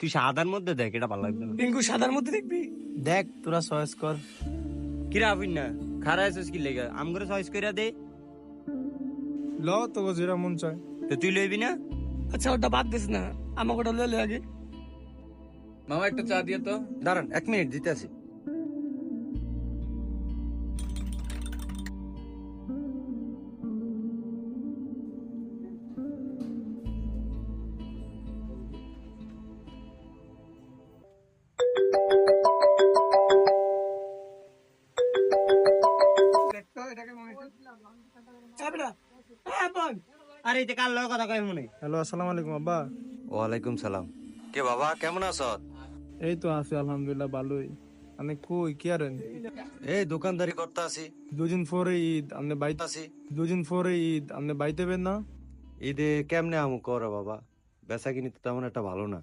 তুই সাদার মধ্যে দেখ এটা ভালো লাগবে টিঙ্কু সাদার মধ্যে দেখবি? দেখ তোরা চয়েস কর। কিরা আবিন না? খারা আছিস কি লেগে? আম করে চয়েস কইরা দে। ল তো যেটা মন চায়। তো তুই লইবি না? আচ্ছা ওটা বাদ দিস না। আমাকে ওটা লে আগে। মামা একটা চা দিয়ে তো। দাঁড়ান এক মিনিট দিতে আসি আরে কার লগে কথা কই মনে হ্যালো আসসালামু আলাইকুম আব্বা। ওয়ালাইকুম সালাম। কে বাবা কেমন আছো? এই তো আছি আলহামদুলিল্লাহ ভালোই। মানে কই কি আর এই দোকানদারি করতে আসি দুদিন পরে ঈদ আপনি বাইতে আসি দুদিন পরে ঈদ আপনি বাইতে বেন না? ঈদে কেমনে আমু করো বাবা? বেচা কিনি তো তেমন একটা ভালো না।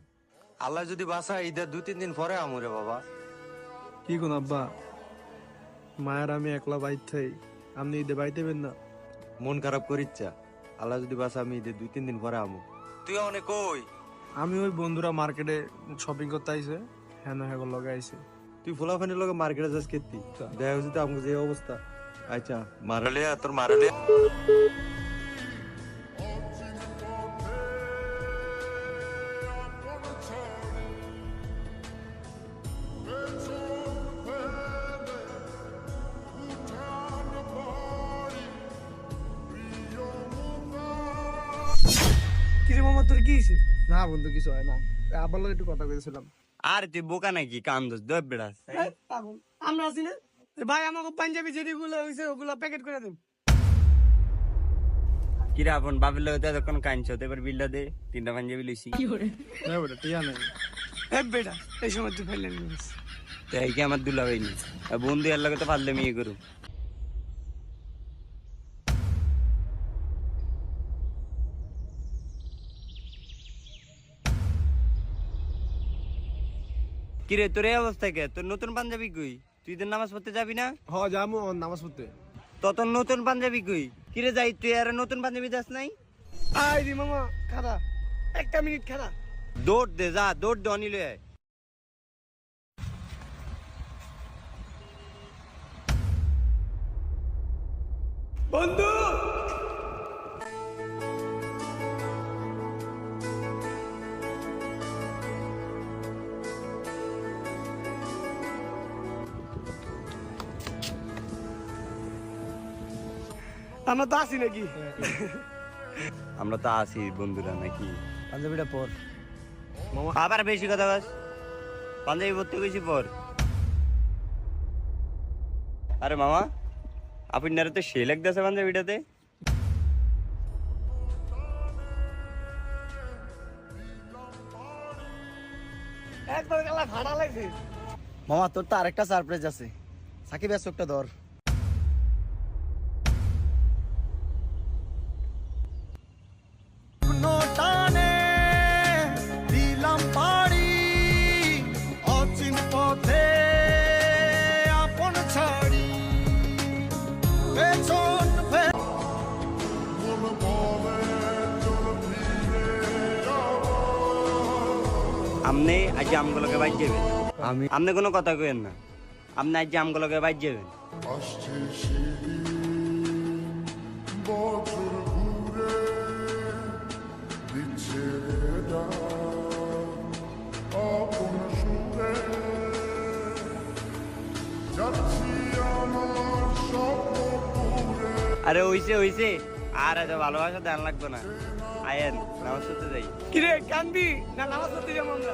আল্লাহ যদি বাসা ঈদের দু তিন দিন পরে আমু রে বাবা। কি কোন আব্বা? মায়ের আমি একলা বাইত থাই আপনি ঈদে বাইতে বেন না। মন খারাপ করিচ্ছা। আল্লাহ যদি বাসা আমি ঈদের দুই তিন দিন পরে আমো। তুই অনেক কই? আমি ওই বন্ধুরা মার্কেটে শপিং করতে আইছে হ্যাঁ হ্যাঁ লগে আইছে। তুই ফুলাফানির লগে মার্কেটে যাস কেতি? দেখা হচ্ছে তো আমাকে যে অবস্থা। আচ্ছা মারালে তোর মারালে তোর কি হয়েছে? না বন্ধু কিছু হয় না। আবার একটু কথা কইছিলাম আর তুই বোকা নাকি? কান্দস দব বেড়াস পাগল। আমরা আছি না? ভাই আমাকে পাঞ্জাবি যেগুলো হয়েছে ওগুলো প্যাকেট করে দিন। কিরা আপন বাবির লগে তো এতক্ষণ কাঁদছ তো এবার বিলটা দে তিনটা পাঞ্জাবি লইছি। না বেটা টিয়া নাই এ বেটা এই সময় তুই ফেললেন তো এই কি আমার দুলা হয়নি আর বন্ধু এর লগে তো পারলে মেয়ে করু। কিরে তোর এই অবস্থা কে? তোর নতুন পাঞ্জাবি কই? তুই তো নামাজ পড়তে যাবি না? হ যামু নামাজ পড়তে। তো তোর নতুন পাঞ্জাবি কই? কিরে যাই তুই আর নতুন পাঞ্জাবি যাস নাই? আই রে মামা খারা একটা মিনিট খারা দৌড় দে যা দৌড় দে অনিল। বন্ধু! আমরা তো আছি নাকি? আমরা তো আছি বন্ধুরা নাকি? পাঞ্জাবিটা পর। আবার বেশি কথা বাস পাঞ্জাবি পড়তে বেশি পর। আরে মামা আপনার তো সে লাগতেছে পাঞ্জাবিটাতে। মামা তোর তো আরেকটা সারপ্রাইজ আছে। সাকিব এসো একটা ধর। আপনি আজ আমগুলোকে বাইর যাবেন আমি আপনি কোনো কথা কেন না। আপনি আজ আমগুলোকে বাইর যাবেন আরে হইছে হইছে। আর এত ভালোবাসা ধ্যান লাগবে না। আয়েন, নামাজ পড়তে যাই। কিরে, কান্দি? না, নামাজ পড়তে যাব আমরা।